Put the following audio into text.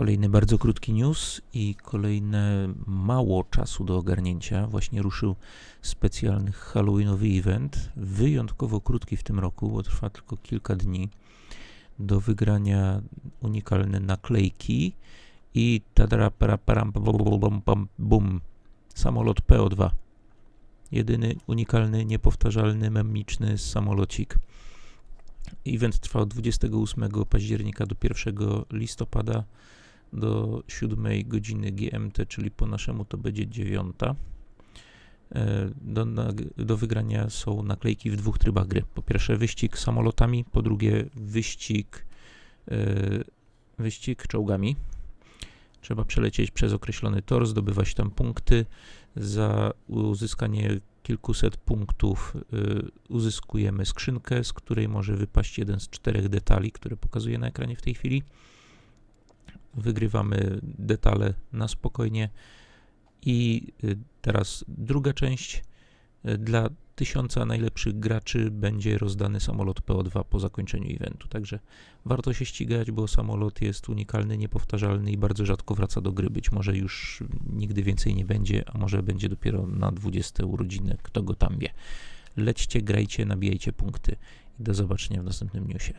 Kolejny bardzo krótki news i kolejne mało czasu do ogarnięcia. Właśnie ruszył specjalny Halloweenowy event, wyjątkowo krótki w tym roku, bo trwa tylko kilka dni. Do wygrania unikalne naklejki i tadara para param pam, pam, bum samolot PO2. Jedyny unikalny, niepowtarzalny, memiczny samolocik. Event trwa od 28 października do 1 listopada do 7 godziny GMT, czyli po naszemu to będzie 9. E, Do, do wygrania są naklejki w dwóch trybach gry. Po pierwsze wyścig samolotami, po drugie wyścig, e, wyścig czołgami. Trzeba przelecieć przez określony tor, zdobywać tam punkty. Za uzyskanie kilkuset punktów y, uzyskujemy skrzynkę, z której może wypaść jeden z czterech detali, które pokazuję na ekranie w tej chwili. Wygrywamy detale na spokojnie. I y, teraz druga część. Y, Dla tysiąca najlepszych graczy będzie rozdany samolot PO2 po zakończeniu eventu. Także warto się ścigać, bo samolot jest unikalny, niepowtarzalny i bardzo rzadko wraca do gry. Być może już nigdy więcej nie będzie, a może będzie dopiero na 20 urodziny, kto go tam wie. Lećcie, grajcie, nabijajcie punkty i do zobaczenia w następnym newsie.